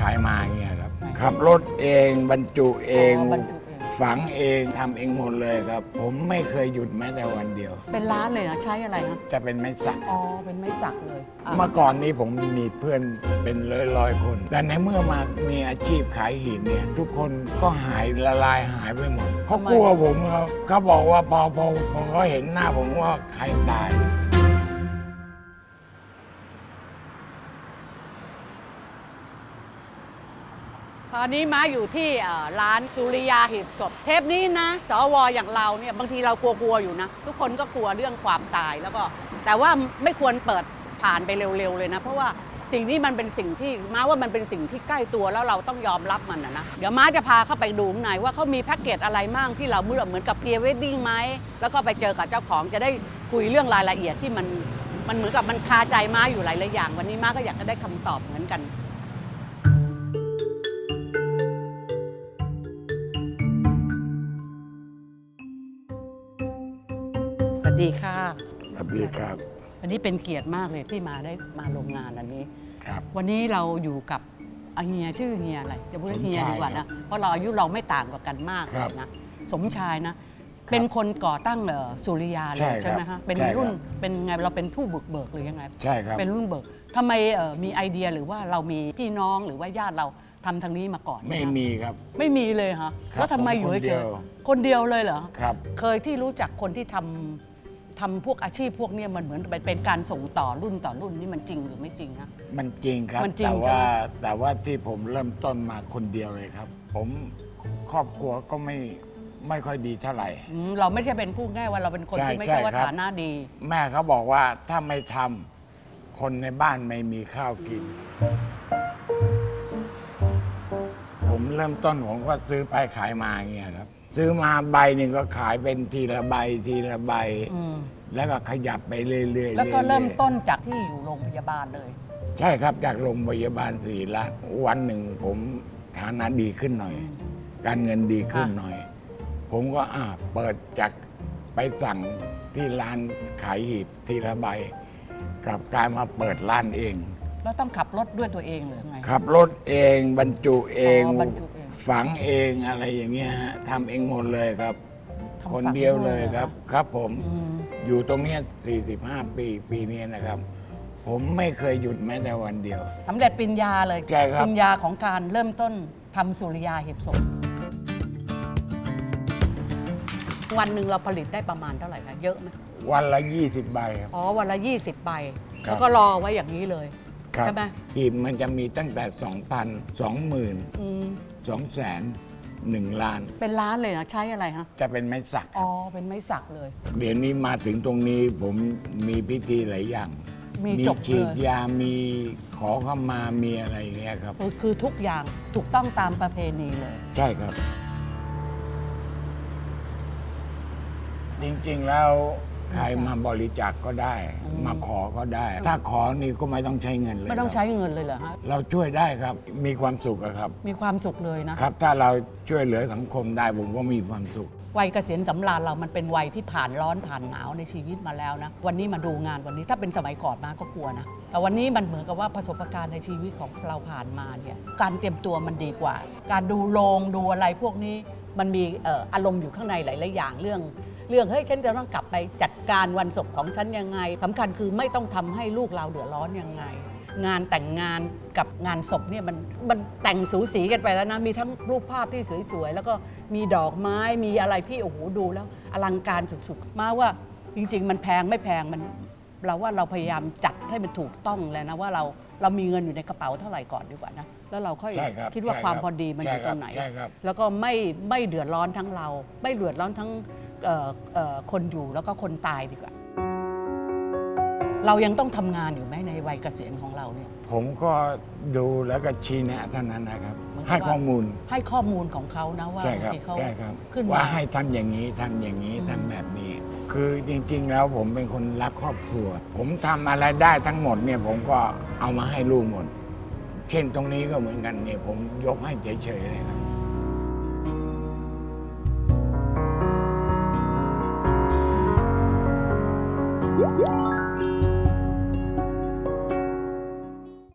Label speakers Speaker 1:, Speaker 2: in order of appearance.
Speaker 1: ขายมาอย่างเงี้ยครับ ขับรถเองบรรจุเอง
Speaker 2: อ๋อบรรจุเอง
Speaker 1: ฝังเองทำเองหมดเลยครับ ผมไม่เคยหยุดแม้แต่วันเดียว
Speaker 2: เป็นร้านเลยนะใช้อะไรฮะ
Speaker 1: จะเป็นไม้สัก
Speaker 2: อ๋อเป็นไม้สักเลยอะ
Speaker 1: เมื่อก่อนนี้ผมมีเพื่อนเป็นร้อยร้อยๆคน แต่ในเมื่อมามีอาชีพขายหินเนี่ย ทุกคนก็หายละลายหายไปหมดเขากลัวผมครับเขาบอกว่าพอพอพอเขาเห็นหน้าผมว่าใครตาย
Speaker 2: ตอนนี้ม้าอยู่ที่ร้านสุริยาหีบศพ เทปนี้นะ สวอย่างเราเนี่ยบางทีเรากลัวๆอยู่นะ ทุกคนก็กลัวเรื่องความตายแล้วก็ แต่ว่าไม่ควรเปิดผ่านไปเร็วๆเลยนะ เพราะว่าสิ่งนี้มันเป็นสิ่งที่ม้าว่ามันเป็นสิ่งที่ใกล้ตัวแล้วเราต้องยอมรับมันนะนะเดี๋ยวม้าจะพาเข้าไปดูข้างในว่าเขามีแพ็กเกจอะไรมั่งที่เราเมื่อเหมือนกับเพียเวดดิ้งไหมแล้วก็ไปเจอกับเจ้าของจะได้คุยเรื่องรายละเอียดที่มันมันเหมือนกับมันคาใจม้าอยู่หลายๆอย่าง วันนี้ม้าก็อยากจะได้คำตอบเหมือนกัน ดีค่ะ
Speaker 1: สวัสดีครับ
Speaker 2: วันนี้เป็นเกียรติมากเลยที่มาได้มาโรงงานอันนี้
Speaker 1: ครับ
Speaker 2: วันนี้เราอยู่กับอาเฮียชื่อเฮียอะไรจะพูดว่า
Speaker 1: สม
Speaker 2: เฮีย
Speaker 1: ชาย
Speaker 2: ดีกว่า
Speaker 1: ครั
Speaker 2: นะ
Speaker 1: บ
Speaker 2: เพราะเราอายุเราไม่ต่างกว่ากันมาก
Speaker 1: ครับ
Speaker 2: เลยนะ สมชายนะ เป็นคนก่อตั้งเอ่อสุริยาเล
Speaker 1: ใช่
Speaker 2: ย
Speaker 1: ครับ
Speaker 2: ใช่ไหมฮะ เป็น
Speaker 1: ใช่ครับ
Speaker 2: รุ่น เป็นไงเราเป็นผู้บุกเบิกหรือยังไง
Speaker 1: ใช่ครับ
Speaker 2: เป็นรุ่นเบิกทำไมเอ่อมีไอเดียหรือว่าเรามีพี่น้องหรือว่าญาติเราทำทางนี้มาก่อนห
Speaker 1: ไม่
Speaker 2: ฮะ
Speaker 1: มีครับ
Speaker 2: ไม่มีเลยฮะ
Speaker 1: ครับ
Speaker 2: แล้วทำไม
Speaker 1: ผม
Speaker 2: อยู่
Speaker 1: คนเดี
Speaker 2: เฉ
Speaker 1: ย
Speaker 2: ยวๆคนเดียวเลยเหรอ
Speaker 1: ครับ
Speaker 2: เคยที่รู้จักคนที่ทำ ทำพวกอาชีพพวกเนี้ยมันเหมือนเป็นเป็นการส่งต่อรุ่นต่อรุ่นนี่มันจริงหรือไม่จริงฮะ
Speaker 1: มันจริงครับ
Speaker 2: มันจริง
Speaker 1: แต่
Speaker 2: ใช่
Speaker 1: ว่า
Speaker 2: ไหม
Speaker 1: แต่ว่าที่ผมเริ่มต้นมาคนเดียวเลยครับ ผมครอบครัวก็ไม่ไม่ค่อยดีเท่าไหร่
Speaker 2: อืมเราไม่ใช่เป็นผู้ง่ายว่าเราเป็นคน
Speaker 1: ใช่
Speaker 2: ที่ไม่ใช่ว่า
Speaker 1: ใช่ครับ
Speaker 2: ฐานะดี
Speaker 1: แม่เขาบอกว่าถ้าไม่ทำคนในบ้านไม่มีข้าวกิน ผมเริ่มต้นผมก็ซื้อไปขายมาอย่างเงี้ยครับ ซื้อมาใบหนึ่งก็ขายเป็นทีละใบทีละใบ
Speaker 2: อืม
Speaker 1: แล้วก็ขยับไปเรื่อยๆ
Speaker 2: แล้วก็
Speaker 1: อยๆ
Speaker 2: เริ่มต้นจากที่อยู่โรงพยาบาลเลย
Speaker 1: ใช่ครับจากโรงพยาบาลศรีราชวันหนึ่งผมฐานะดีขึ้นหน่อย การเงินดีขึ้น
Speaker 2: ค่ะ
Speaker 1: หน่อย ผมก็อ่าเปิดจากไปสั่งที่ร้านขายหีบทีละใบกลับกลายมาเปิดร้านเอง
Speaker 2: แล้วต้องขับรถด้วยตัวเองหรือไง
Speaker 1: ขับรถเองบรรจุเอง
Speaker 2: อ๋อบรรจุเอง
Speaker 1: ฝังเองอะไรอย่างเงี้ยฮะทำเองหมดเลยครับ
Speaker 2: ทำ
Speaker 1: คน
Speaker 2: ฝัง
Speaker 1: เดียว
Speaker 2: ด้วย
Speaker 1: เลย
Speaker 2: เหรอ
Speaker 1: ครับ ครับผม
Speaker 2: อืม
Speaker 1: อยู่ตรงเนี้ย45 ปีปีนี้นะครับ ผมไม่เคยหยุดแม้แต่วันเดียว
Speaker 2: สำเร็จปริญญาเลย
Speaker 1: ใช่ครับ
Speaker 2: ปริญญาของการเริ่มต้นทำสุริยาหีบศพวันหนึ่งเราผลิตได้ประมาณเท่าไหร่คะเยอะไหม
Speaker 1: วันละ 20 ใบครับ
Speaker 2: อ๋อวันละ 20ใบ
Speaker 1: ครับ
Speaker 2: แล้วก็รอไว้อย่างนี้เลย
Speaker 1: ครับ
Speaker 2: ใช่ไหม
Speaker 1: หีบมันจะมีตั้งแต่ 2,000 20,000
Speaker 2: อืม
Speaker 1: 200,000 1ล้าน
Speaker 2: เป็นร้านเลยนะใช้อะไรฮะ
Speaker 1: จะเป็นไม้สักค
Speaker 2: อ๋
Speaker 1: รั
Speaker 2: อบเป็นไม้สักเลย
Speaker 1: เดี๋ยวนี้มาถึงตรงนี้ผมมีพิธีหลายอย่าง
Speaker 2: มีจบ
Speaker 1: ฉีด
Speaker 2: เลย
Speaker 1: ยามีขอเข้ามามีอะไรอย่างเงี้ยครับ
Speaker 2: คือคือทุกอย่างถูกต้องตามประเพณีเลย
Speaker 1: ใช่ครับ จริงๆแล้ว ใครมาบริจาคก็ได้
Speaker 2: อืม
Speaker 1: มาขอก็ได้ ถ้าขอนี่ก็ไม่ต้องใช้เงินเลย
Speaker 2: ไม่ต้อง
Speaker 1: ครับ
Speaker 2: ใช้เงินเลยเหรอฮะ
Speaker 1: เราช่วยได้ครับ มีความสุขอะครับ
Speaker 2: มีความสุขเลยนะ
Speaker 1: ครับ ถ้าเราช่วยเหลือสังคมได้ผมก็มีความสุข
Speaker 2: วัยเกษียณสำราญเรามันเป็นวัยที่ผ่านร้อนผ่านหนาวในชีวิตมาแล้วนะ วันนี้มาดูงานวันนี้ถ้าเป็นสมัยก่อนมาก็กลัวนะ แต่วันนี้มันเหมือนกับว่าประสบการณ์ในชีวิตของเราผ่านมาเนี่ย การเตรียมตัวมันดีกว่า การดูโรงดูอะไรพวกนี้ มันมีเอ่ออารมณ์อยู่ข้างในหลาย ๆ อย่างเรื่อง เรื่องเฮ้ยฉันจะต้องกลับไปจัดการวันศพของฉันยังไงสำคัญคือไม่ต้องทำให้ลูกเราเดือดร้อนยังไง งานแต่งงานกับงานศพเนี่ยมันมันแต่งสูสีกันไปแล้วนะ มีทั้งรูปภาพที่สวยๆ แล้วก็มีดอกไม้มีอะไรที่โอ้โหดูแล้ว อลังการสุดๆ มาว่าจริง ๆ มันแพงไม่แพงมันเราว่าเราพยายามจัดให้มันถูกต้องแล้วนะว่าเราเรามีเงินอยู่ในกระเป๋าเท่าไหร่ก่อนดีกว่านะแล้วเราค่อย
Speaker 1: ใช่ครับ
Speaker 2: คิดว่า
Speaker 1: ใช่
Speaker 2: ความ
Speaker 1: ครับ
Speaker 2: พอดีมันอยู่
Speaker 1: ใช่ค
Speaker 2: ต
Speaker 1: รั
Speaker 2: ร
Speaker 1: บ
Speaker 2: งไหน
Speaker 1: ใช่ครับ
Speaker 2: แล้วก็ไม่ไม่เดือดร้อนทั้งเรา ไม่เดือดร้อนทั้งเอ่อเอ่อ คนอยู่แล้วก็คนตายดีกว่า เรายังต้องทำงานอยู่ไหมในวัยเกษียณของเราเนี่ย
Speaker 1: ผมก็ดูแล้วก็ชี้แนะเท่านั้นนะครับ
Speaker 2: เหมือนกับ
Speaker 1: ให้ข้อมูล
Speaker 2: ให้ข้อมูลของเขานะว่า
Speaker 1: ใช่ครับ
Speaker 2: บางทีเขา
Speaker 1: ใช่ครับ
Speaker 2: ขึ้น
Speaker 1: ว่า
Speaker 2: มา
Speaker 1: ให้ทำอย่างนี้ทำอย่างนี้
Speaker 2: อืม
Speaker 1: ทำแบบนี้ คือจริงๆแล้วผมเป็นคนรักครอบครัว ผมทำอะไรได้ทั้งหมดเนี่ยผมก็เอามาให้ลูกหมด เช่นตรงนี้ก็เหมือนกันเนี่ยผมยกให้เฉยๆเลยครับ